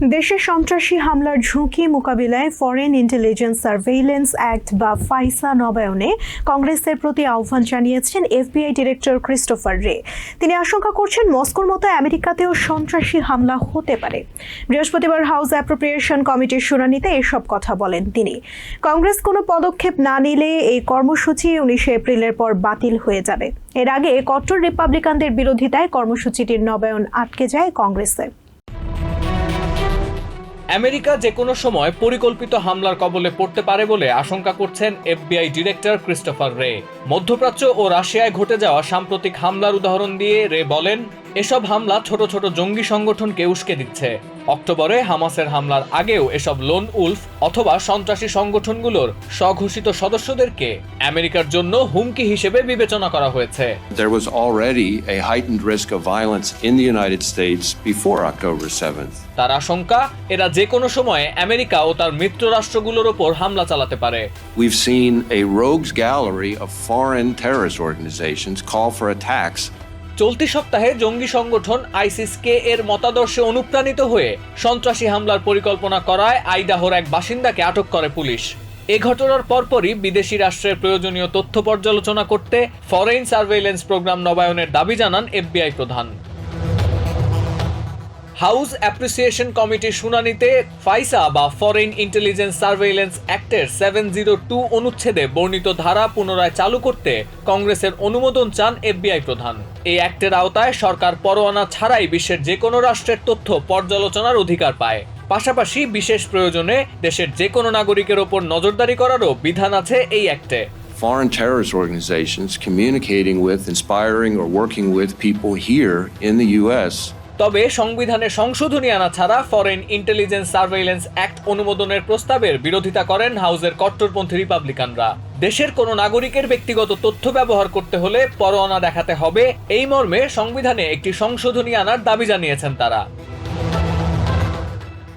দেশে সন্ত্রাসী হামলার ঝুঁকি মোকাবিলায় ফরেন ইন্টেলিজেন্স সার্ভেইলেন্স অ্যাক্ট বা ফাইসা নবায়নে কংগ্রেসের প্রতি আহ্বান জানিয়েছেন এফবিআই ডিরেক্টর ক্রিস্টোফার রে তিনি আশঙ্কা করছেন মস্কোর মতো আমেরিকাতেও সন্ত্রাসী হামলা হতে পারে। বৃহস্পতিবার হাউস অ্যাপ্রোপ্রিয়েশন কমিটির শুনানিতে এসব কথা বলেন তিনি। কংগ্রেস কোনো পদক্ষেপ না নিলে এই কর্মসূচি উনিশে এপ্রিলের পর বাতিল হয়ে যাবে। এর আগে কট্টর রিপাবলিকানদের বিরোধিতায় কর্মসূচিটির নবায়ন আটকে যায় কংগ্রেসে। আমেরিকা যে কোনো সময় পরিকল্পিত হামলার কবলে পড়তে পারে বলে আশঙ্কা করছেন এফবিআই ডিরেক্টর ক্রিস্টোফার রে। মধ্যপ্রাচ্য ও রাশিয়ায় ঘটে যাওয়া সাম্প্রতিক হামলার উদাহরণ দিয়ে রে বলেন এসব হামলা ছোট ছোট জঙ্গি সংগঠনকে উস্কে দিচ্ছে। অক্টোবরে হামাসের হামলার আগেও এসব লোন উলফ অথবা সন্ত্রাসী সংগঠনগুলোর স্বঘোষিত সদস্যদেরকে আমেরিকার জন্য হুমকি হিসেবে বিবেচনা করা হয়েছে। There was already a heightened risk of violence in the United States before October 7th. তার আশঙ্কা এরা যে কোনো সময়ে আমেরিকা ও তার মিত্র রাষ্ট্রগুলোর ওপর হামলা চালাতে পারে। We've seen a rogues gallery of foreign terrorist organizations call for attacks চলতি সপ্তাহে জঙ্গি সংগঠন আইসিসকে এর মতাদর্শে অনুপ্রাণিত হয়ে সন্ত্রাসী হামলার পরিকল্পনা করায় আইডাহোর এক বাসিন্দাকে আটক করে পুলিশ। এ ঘটনার পরপরই বিদেশি রাষ্ট্রের প্রয়োজনীয় তথ্য পর্যালোচনা করতে ফরেন সার্ভেইলেন্স প্রোগ্রাম নবায়নের দাবি জানান এফবিআই প্রধান। হাউস অ্যাপ্রিসিয়েশন কমিটির শুনানিতে ফাইসা বা ফরেন ইন্টেলিজেন্স সার্ভেইলেন্স অ্যাক্টের সেভেন জিরো টু অনুচ্ছেদে বর্ণিত ধারা পুনরায় চালু করতে কংগ্রেসের অনুমোদন চান এফবিআই প্রধান এই অ্যাক্টের আওতায় সরকার পরোয়ানা ছাড়াই বিশ্বের যে কোনো রাষ্ট্রের তথ্য পর্যালোচনার অধিকার পায় পাশাপাশি বিশেষ প্রয়োজনে দেশের যে কোনো নাগরিকের ওপর নজরদারি করারও বিধান আছে এই অ্যাক্টে foreign terrorist organizations communicating with, inspiring, or working with people here in the U.S. তবে সংবিধানে সংশোধনী আনা ছাড়া ফরেন ইন্টেলিজেন্স সার্ভেইলেন্স অ্যাক্ট অনুমোদনের প্রস্তাবের বিরোধিতা করেন হাউসের কট্টরপন্থী রিপাবলিকানরা। দেশের কোনো নাগরিকের ব্যক্তিগত তথ্য ব্যবহার করতে হলে পরোয়ানা দেখাতে হবে। এই মর্মে সংবিধানে একটি সংশোধনী আনার দাবি জানিয়েছেন তারা।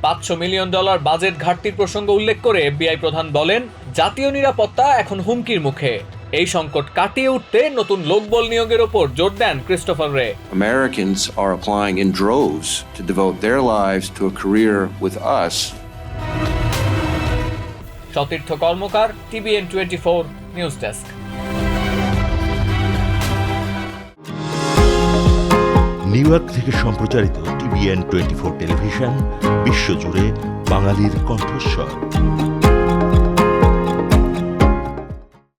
পাঁচশো মিলিয়ন ডলার বাজেট ঘাটতির প্রসঙ্গ উল্লেখ করে এফবিআই প্রধান বলেন, জাতীয় নিরাপত্তা এখন হুমকির মুখে। এই সংকট কাটিয়ে উঠতে নতুন লোকবল নিয়োগের ওপর জোর দেন Christopher Wray. Americans are applying in droves to devote their lives to a career with us. Satirtha Karmakar TVN twenty four news desk New York থেকে সম্প্রচারিত টিভিএন টোয়েন্টি ফোর টেলিভিশন বিশ্বজুড়ে বাঙালির কণ্ঠস্বর।